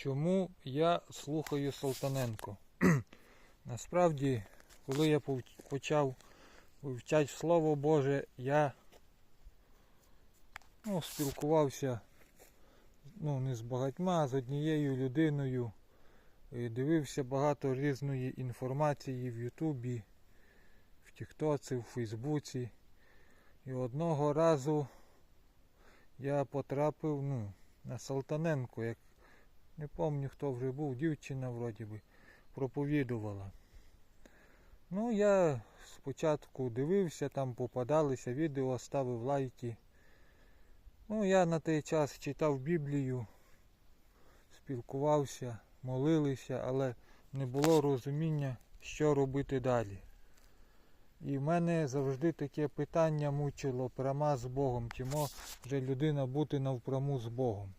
Чому я слухаю Салтаненко? Насправді, коли я почав вивчати Слово Боже, я ну, спілкувався ну, не з багатьма, а з однією людиною. Дивився багато різної інформації в Ютубі, в Тіктоці, в Фейсбуці. І одного разу я потрапив ну, на Салтаненко, як не пам'ятаю хто вже був, дівчина вроді би, проповідувала. Ну, я спочатку дивився, там попадалися відео, ставив лайки. Ну, я на той час читав Біблію, спілкувався, молилися, але не було розуміння, що робити далі. І в мене завжди таке питання мучило пряма з Богом, чи може людина бути навпряму з Богом.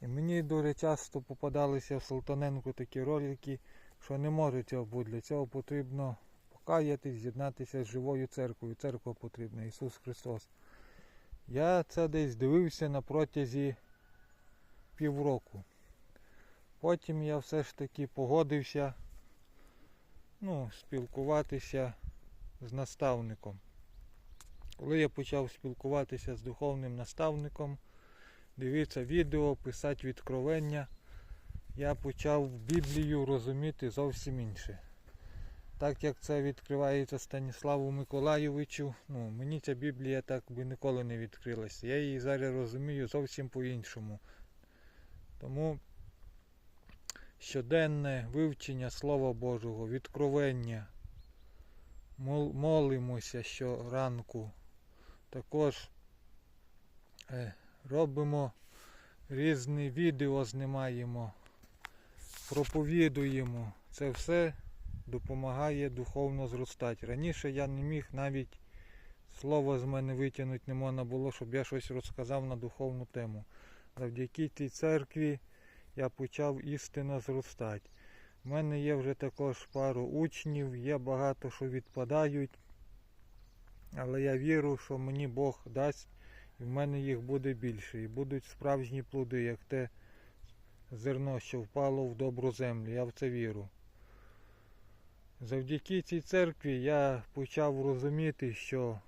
І мені дуже часто попадалися в Салтаненку такі ролики, що не може цього бути. Для цього потрібно покаятись, з'єднатися з живою церквою. Церква потрібна, Ісус Христос. Я це десь дивився на протязі півроку. Потім я все ж таки погодився ну, спілкуватися з наставником. Коли я почав спілкуватися з духовним наставником, дивитися відео, писати відкровення, я почав Біблію розуміти зовсім інше. Так як це відкривається Станіславу Миколайовичу, ну, мені ця Біблія так би ніколи не відкрилася. Я її зараз розумію зовсім по-іншому. Тому щоденне вивчення Слова Божого, відкровення, мол- молимося щоранку. Також е, робимо різні відео, знімаємо, проповідуємо. Це все допомагає духовно зростати. Раніше я не міг навіть слова з мене витягнути не можна було, щоб я щось розказав на духовну тему. Завдяки цій церкві я почав істинно зростати. У мене є вже також пару учнів, є багато що відпадають. Але я вірю, що мені Бог дасть і в мене їх буде більше. І будуть справжні плоди, як те зерно, що впало в добру землю. Я в це вірю. Завдяки цій церкві я почав розуміти, що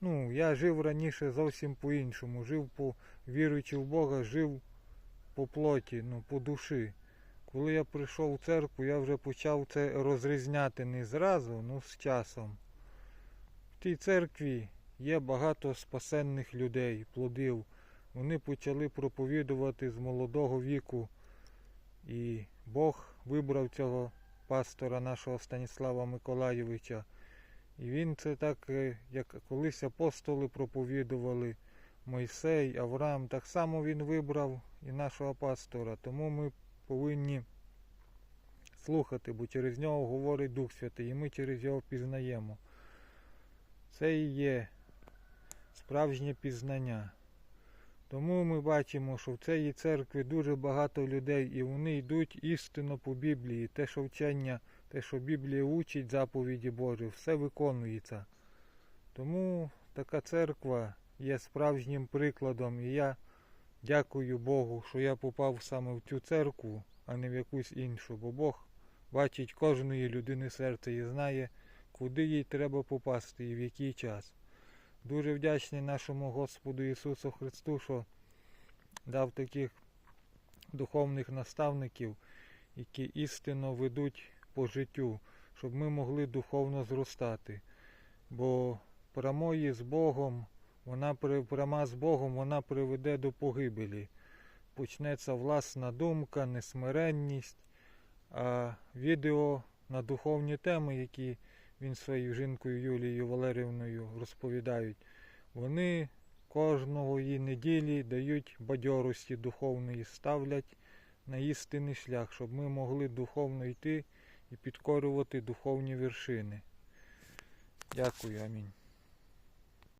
ну, я жив раніше зовсім по-іншому. Жив по віруючи в Бога, жив по плоті, ну, по душі. Коли я прийшов в церкву, я вже почав це розрізняти не зразу, ну з часом. В тій церкві є багато спасенних людей, плодів. Вони почали проповідувати з молодого віку. І Бог вибрав цього пастора нашого Станіслава Миколайовича. І він це так, е, як колись апостоли проповідували, Мойсей, Авраам, так само він вибрав і нашого пастора. Тому ми повинні слухати, бо через нього говорить Дух Святий, і ми через його пізнаємо. Це і є справжнє пізнання. Тому ми бачимо, що в цій церкві дуже багато людей, і вони йдуть істинно по Біблії. Те, що вчення, те, що Біблія учить, заповіді Божі, все виконується. Тому така церква є справжнім прикладом. І я дякую Богу, що я попав саме в цю церкву, а не в якусь іншу. Бо Бог бачить кожної людини серце і знає, куди їй треба попасти і в який час. Дуже вдячний нашому Господу Ісусу Христу, що дав таких духовних наставників, які істинно ведуть по життю, щоб ми могли духовно зростати. Бо прямої з Богом, вона пряма з Богом, вона приведе до погибелі. Почнеться власна думка, несмиренність, а відео на духовні теми, які він своєю жінкою Юлією Валерівною розповідають, вони кожного її неділі дають бадьорості духовної, ставлять на істинний шлях, щоб ми могли духовно йти і підкорювати духовні вершини. Дякую, амінь.